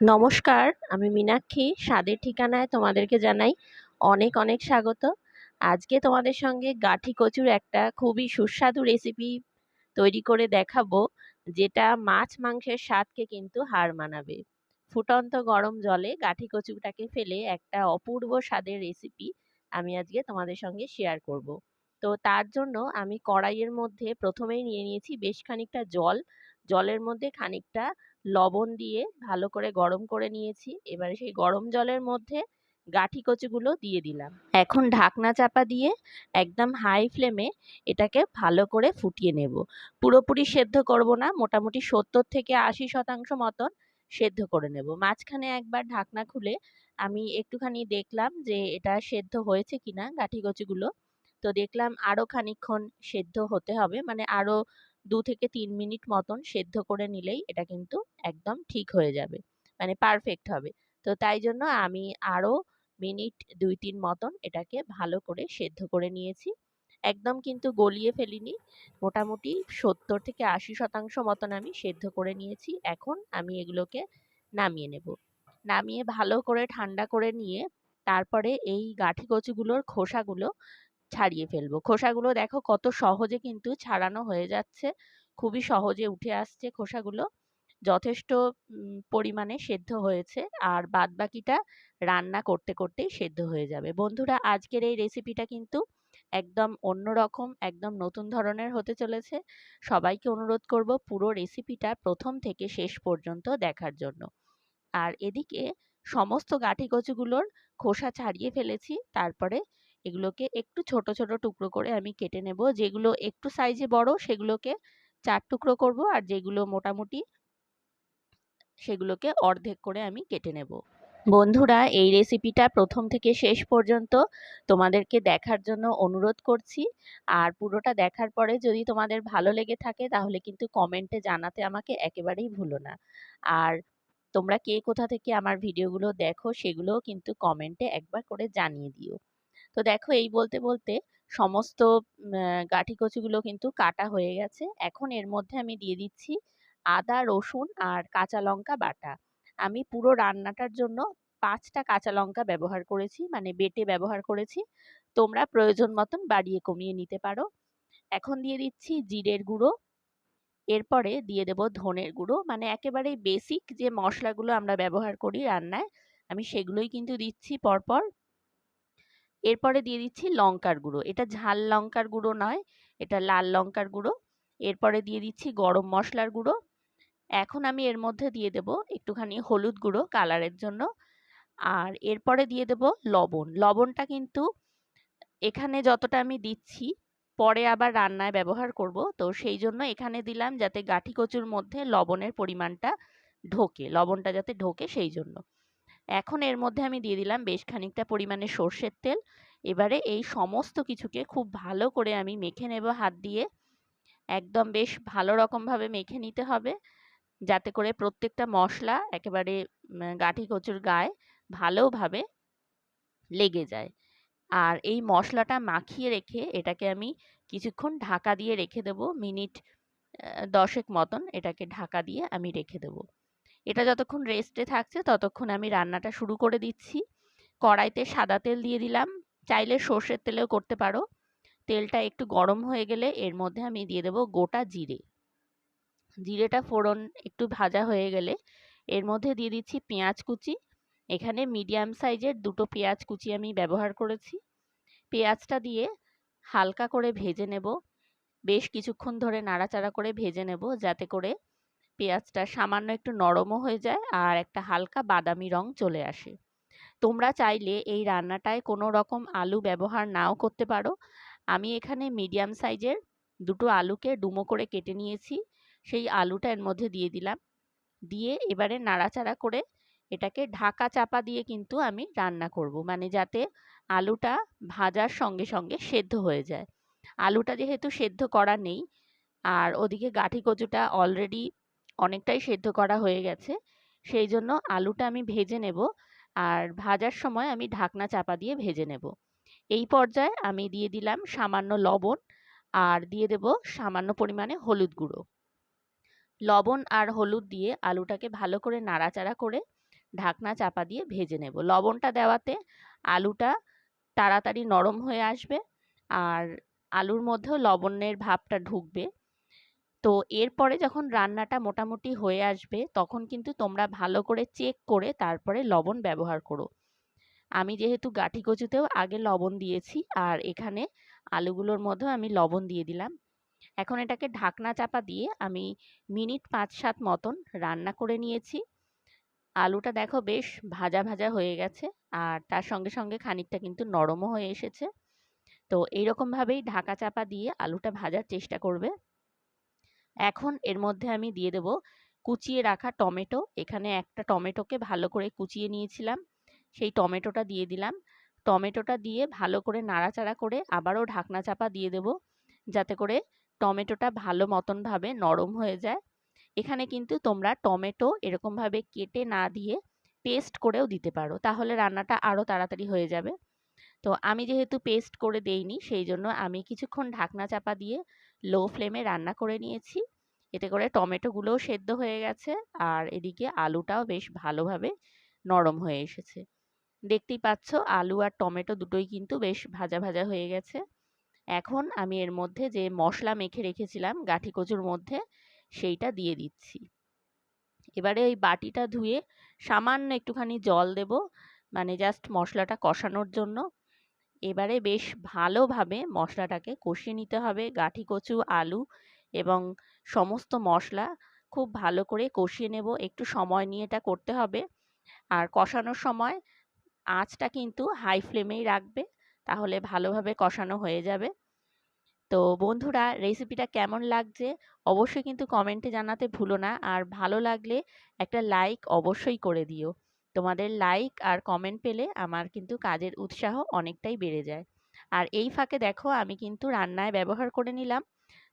নমস্কার, আমি মীনাক্ষী। স্বাদের ঠিকানায় তোমাদেরকে জানাই অনেক অনেক স্বাগত। আজকে তোমাদের সঙ্গে গাঠি কচুর একটা খুবই সুস্বাদু রেসিপি তৈরি করে দেখাবো, যেটা মাছ মাংসের স্বাদকে কিন্তু হার মানাবে। ফুটন্ত গরম জলে গাঠি কচুটাকে ফেলে একটা অপূর্ব স্বাদের রেসিপি আমি আজকে তোমাদের সঙ্গে শেয়ার করব। তো তার জন্য আমি কড়াইয়ের মধ্যে প্রথমেই নিয়ে নিয়েছি বেশ খানিকটা জল। জলের মধ্যে খানিকটা লবণ দিয়ে ভালো করে গরম করে নিয়েছি। এবারে সেই গরম জলের মধ্যে গাঠি কচুগুলো দিয়ে দিলাম। এখন ঢাকনা চাপা দিয়ে একদম হাই ফ্লেমে এটাকে ভালো করে ফুটিয়ে নেব। পুরোপুরি সেদ্ধ করব না, মোটামুটি সত্তর থেকে আশি শতাংশ মতন সেদ্ধ করে নেব। মাঝখানে একবার ঢাকনা খুলে আমি একটুখানি দেখলাম যে এটা সেদ্ধ হয়েছে কিনা গাঠি কচুগুলো। তো দেখলাম আরও খানিক্ষণ সেদ্ধ হতে হবে মানে আরও দু থেকে তিন মিনিট মতন সেদ্ধ করে নিলেই এটা কিন্তু একদম ঠিক হয়ে যাবে। মানে পারফেক্ট হবে। তো তাই জন্য আমি আরও মিনিট দুই তিন মতন এটাকে ভালো করে সেদ্ধ করে নিয়েছি। একদম কিন্তু গলিয়ে ফেলিনি। মোটামুটি সত্তর থেকে আশি শতাংশ মতন আমি সেদ্ধ করে নিয়েছি। এখন আমি এগুলোকে নামিয়ে নেব। নামিয়ে ভালো করে ঠান্ডা করে নিয়ে তারপরে এই গাঠি কচুগুলোর খোসাগুলো ছাড়িয়ে ফেলব। খোসাগুলো দেখো কত সহজে কিন্তু ছাড়ানো হয়ে যাচ্ছে। খুবই সহজে উঠে আসছে খোসাগুলো। যথেষ্ট পরিমাণে সেদ্ধ হয়েছে আর বাদ বাকিটা রান্না করতে করতেই সেদ্ধ হয়ে যাবে। বন্ধুরা, আজকের এই রেসিপিটা কিন্তু একদম অন্যরকম, একদম নতুন ধরনের হতে চলেছে। সবাইকে অনুরোধ করব পুরো রেসিপিটা প্রথম থেকে শেষ পর্যন্ত দেখার জন্য। আর এদিকে সমস্ত গাঠি কচুগুলোর খোসা ছাড়িয়ে ফেলেছি। তারপরে এগুলোকে একটু ছোট ছোট টুকরো করে আমি কেটে নেব। যেগুলো একটু সাইজে বড়, সেগুলোকে চার টুকরো করব আর যেগুলো মোটামুটি, সেগুলোকে অর্ধেক করে আমি কেটে নেব। বন্ধুরা, এই রেসিপিটা প্রথম থেকে শেষ পর্যন্ত তোমাদেরকে দেখার জন্য অনুরোধ করছি। আর পুরোটা দেখার পরে যদি তোমাদের ভালো লেগে থাকে, তাহলে কিন্তু কমেন্টে জানাতে আমাকে একেবারেই ভুলো না। আর তোমরা কে কোথা থেকে আমার ভিডিওগুলো দেখো, সেগুলোও কিন্তু কমেন্টে একবার করে জানিয়ে দিও। তো দেখো এই বলতে বলতে সমস্ত গাঠি কচুগুলো কিন্তু কাটা হয়ে গেছে। এখন এর মধ্যে আমি দিয়ে দিচ্ছি আদা, রসুন আর কাঁচা লঙ্কা বাটা। আমি পুরো রান্নাটার জন্য পাঁচটা কাঁচা লঙ্কা ব্যবহার করেছি মানে বেটে ব্যবহার করেছি। তোমরা প্রয়োজন মতন বাড়িয়ে কমিয়ে নিতে পারো। এখন দিয়ে দিচ্ছি জিরের গুঁড়ো। এরপরে দিয়ে দেব ধনের গুঁড়ো। মানে একেবারেই বেসিক যে মশলাগুলো আমরা ব্যবহার করি রান্নায়, আমি সেগুলোই কিন্তু দিচ্ছি পরপর। এরপরে দিয়ে দিচ্ছি লঙ্কার গুঁড়ো। এটা ঝাল লঙ্কার গুঁড়ো নয়, এটা লাল লঙ্কার গুঁড়ো। এরপরে দিয়ে দিচ্ছি গরম মশলার গুঁড়ো। এখন আমি এর মধ্যে দিয়ে দেব একটুখানি হলুদ গুঁড়ো কালারের জন্য। আর এরপরে দিয়ে দেব লবণ। লবণটা কিন্তু এখানে যতটা আমি দিচ্ছি, পরে আবার রান্নায় ব্যবহার করব। তো সেই জন্য এখানে দিলাম যাতে গাঠি কচুর মধ্যে লবণের পরিমাণটা ঢোকে, লবণটা যাতে ঢোকে সেই জন্য। এখন এর মধ্যে আমি দিয়ে দিলাম বেশ খানিকটা পরিমাণে সর্ষের তেল। এবারে এই সমস্ত কিছুকে খুব ভালো করে আমি মেখে নেব হাত দিয়ে। একদম বেশ ভালো রকমভাবে মেখে নিতে হবে। যাতে করে প্রত্যেকটা মশলা একেবারে গাঠি কচুর গায়ে ভালোভাবে লেগে যায়। আর এই মশলাটা মাখিয়ে রেখে এটাকে আমি কিছুক্ষণ ঢাকা দিয়ে রেখে দেব। মিনিট দশেক মতন এটাকে ঢাকা দিয়ে আমি রেখে দেবো। এটা যতক্ষণ রেস্টে থাকছে ততক্ষণ আমি রান্নাটা শুরু করে দিচ্ছি। কড়াইতে সাদা তেল দিয়ে দিলাম। চাইলে সর্ষের তেলেও করতে পারো। তেলটা একটু গরম হয়ে গেলে এর মধ্যে আমি দিয়ে দেবো গোটা জিরে। জিরেটা ফোড়ন একটু ভাজা হয়ে গেলে এর মধ্যে দিয়ে দিচ্ছি পেঁয়াজ কুচি। এখানে মিডিয়াম সাইজের দুটো পেঁয়াজ কুচি আমি ব্যবহার করেছি। পেঁয়াজটা দিয়ে হালকা করে ভেজে নেব। বেশ কিছুক্ষণ ধরে নাড়াচাড়া করে ভেজে নেব যাতে করে পেঁয়াজটা সামান্য একটু নরমও হয়ে যায় আর একটা হালকা বাদামি রং চলে আসে। তোমরা চাইলে এই রান্নাটায় কোনো রকম আলু ব্যবহার নাও করতে পারো। আমি এখানে মিডিয়াম সাইজের দুটো আলুকে ডুমো করে কেটে নিয়েছি। সেই আলুটা এর মধ্যে দিয়ে দিলাম। দিয়ে এবারে নাড়াচাড়া করে এটাকে ঢাকা চাপা দিয়ে কিন্তু আমি রান্না করব। মানে যাতে আলুটা ভাজার সঙ্গে সঙ্গে সেদ্ধ হয়ে যায়। আলুটা যেহেতু সেদ্ধ করা নেই আর ওদিকে গাঠি কচুটা অলরেডি অনেকটাই সেদ্ধ করা হয়ে গেছে। সেই জন্য আলুটা আমি ভেজে নেব আর ভাজার সময় আমি ঢাকনা চাপা দিয়ে ভেজে নেব। এই পর্যায়ে আমি দিয়ে দিলাম সামান্য লবণ আর দিয়ে দেব সামান্য পরিমাণে হলুদ গুঁড়ো। লবণ আর হলুদ দিয়ে আলুটাকে ভালো করে নাড়াচাড়া করে ঢাকনা চাপা দিয়ে ভেজে নেব। লবণটা দেওয়াতে আলুটা তাড়াতাড়ি নরম হয়ে আসবে আর আলুর মধ্যেও লবণের ভাবটা ঢুকবে। তো এরপরে যখন রান্নাটা মোটামুটি হয়ে আসবে, তখন কিন্তু তোমরা ভালো করে চেক করে তারপরে লবণ ব্যবহার করো। আমি যেহেতু গাঠি কচুতেও আগে লবণ দিয়েছি আর এখানে আলুগুলোর মধ্যেও আমি লবণ দিয়ে দিলাম। এখন এটাকে ঢাকনা চাপা দিয়ে আমি মিনিট পাঁচ সাত মতন রান্না করে নিয়েছি। আলুটা দেখো বেশ ভাজা ভাজা হয়ে গেছে আর তার সঙ্গে সঙ্গে খানিকটা কিন্তু নরমও হয়ে এসেছে। তো এইরকমভাবেই ঢাকা চাপা দিয়ে আলুটা ভাজার চেষ্টা করবে। এখন এর মধ্যে আমি দিয়ে দেব কুচিয়ে রাখা টমেটো। এখানে একটা টমেটোকে ভালো করে কুচিয়ে নিয়েছিলাম, সেই টমেটোটা দিয়ে দিলাম। টমেটোটা দিয়ে ভালো করে নাড়াচাড়া করে আবারও ঢাকনা চাপা দিয়ে দেব, যাতে করে টমেটোটা ভালো মতনভাবে নরম হয়ে যায়। এখানে কিন্তু তোমরা টমেটো এরকমভাবে কেটে না দিয়ে পেস্ট করেও দিতে পারো, তাহলে রান্নাটা আরও তাড়াতাড়ি হয়ে যাবে। তো আমি যেহেতু পেস্ট করে দেইনি সেই জন্য আমি কিছুক্ষণ ঢাকনা চাপা দিয়ে লো ফ্লেমে রান্না করে নিয়েছি। এতে করে টমেটোগুলোও সেদ্ধ হয়ে গেছে আর এদিকে আলুটাও বেশ ভালোভাবে নরম হয়ে এসেছে। দেখতেই পাচ্ছ, আলু আর টমেটো দুটোই কিন্তু বেশ ভাজা ভাজা হয়ে গেছে। এখন আমি এর মধ্যে যে মশলা মেখে রেখেছিলাম গাঠি কচুর মধ্যে, সেইটা দিয়ে দিচ্ছি। এবারে ওই বাটিটা ধুয়ে সামান্য একটুখানি জল দেব মানে জাস্ট মশলাটা কষানোর জন্য। এবারে বেশ ভালোভাবে মশলাটাকে কষিয়ে নিতে হবে। গাঠি কচু, আলু এবং সমস্ত মশলা খুব ভালো করে কষিয়ে নেব। একটু সময় নিয়ে এটা করতে হবে। আর কষানোর সময় আঁচটা কিন্তু হাই ফ্লেমেই রাখবে, তাহলে ভালোভাবে কষানো হয়ে যাবে। তো বন্ধুরা, রেসিপিটা কেমন লাগছে অবশ্যই কিন্তু কমেন্টে জানাতে ভুলো না। আর ভালো লাগলে একটা লাইক অবশ্যই করে দিও। তোমাদের লাইক আর কমেন্ট পেলে আমার কিন্তু কাজের উৎসাহ অনেকটাই বেড়ে যায়। আর এই ফাঁকে দেখো আমি কিন্তু রান্নায় ব্যবহার করে নিলাম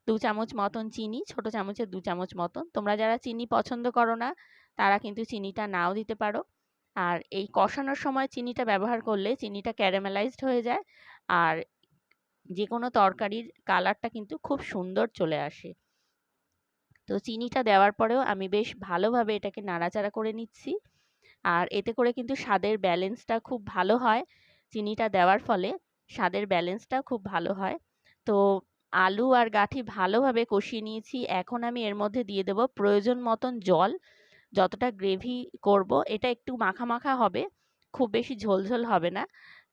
দু চামচ মতন চিনি, ছোট চামচের দু চামচ মতন। তোমরা যারা চিনি পছন্দ করো না, তারা কিন্তু চিনিটা নাও দিতে পারো। আর এই কষানোর সময় চিনিটা ব্যবহার করলে চিনিটা ক্যারামেলাইজড হয়ে যায় আর যে কোনো তরকারির কালারটা কিন্তু খুব সুন্দর চলে আসে। তো চিনিটা দেওয়ার পরেও আমি বেশ ভালোভাবে এটাকে নাড়াচাড়া করে নিচ্ছি। আর এতে করে কিন্তু স্বাদের ব্যালেন্সটা খুব ভালো হয় চিনিটা দেওয়ার ফলে। স্বাদের ব্যালেন্সটা খুব ভালো হয়। তো আলু আর গাঠি ভালোভাবে কষিয়ে নিয়েছি। এখন আমি এর মধ্যে দিয়ে দেব প্রয়োজন মতন জল। যতটা গ্রেভি করব, এটা একটু মাখা মাখা হবে, খুব বেশি ঝোলঝোল হবে না।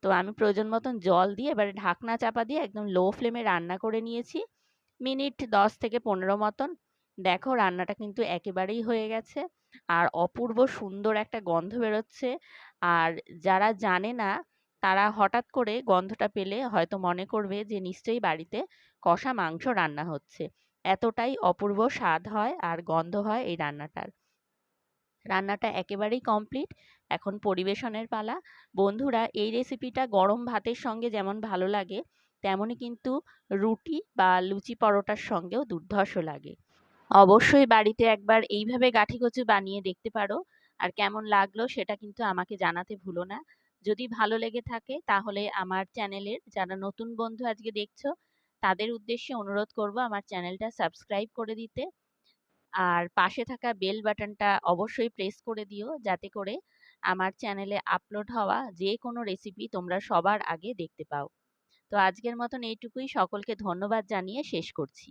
তো আমি প্রয়োজন মতন জল দিয়ে এবারে ঢাকনা চাপা দিয়ে একদম লো ফ্লেমে রান্না করে নিয়েছি। মিনিট দশ থেকে পনেরো মতন দেখো রান্নাটা কিন্তু একেবারেই হয়ে গেছে। আর অপূর্ব সুন্দর একটা গন্ধ বেরোচ্ছে। আর যারা জানে না, তারা হঠাৎ করে গন্ধটা পেলে হয়তো মনে করবে যে, নিশ্চয়ই বাড়িতে কষা মাংস রান্না হচ্ছে। এতটাই অপূর্ব স্বাদ হয় আর গন্ধ হয় এই রান্নাটার। রান্নাটা একেবারেই কমপ্লিট। এখন পরিবেশনের পালা। বন্ধুরা, এই রেসিপিটা গরম ভাতের সঙ্গে যেমন ভালো লাগে, তেমনই কিন্তু রুটি বা লুচি পরোটার সঙ্গেও দুর্ধর্ষ লাগে। অবশ্যই বাড়িতে একবার এইভাবে গাঠি কচু বানিয়ে দেখতে পারো। আর কেমন লাগল সেটা কিন্তু আমাকে জানাতে ভুলো না। যদি ভালো লেগে থাকে তাহলে আমার চ্যানেলের যারা নতুন বন্ধু আজকে দেখছ, তাদের উদ্দেশ্যে অনুরোধ করব আমার চ্যানেলটা সাবস্ক্রাইব করে দিতে। আর পাশে থাকা বেল বাটনটা অবশ্যই প্রেস করে দিও যাতে করে আমার চ্যানেলে আপলোড হওয়া যে কোনো রেসিপি তোমরা সবার আগে দেখতে পাও। তো আজকের মতন এইটুকুই। সকলকে ধন্যবাদ জানিয়ে শেষ করছি।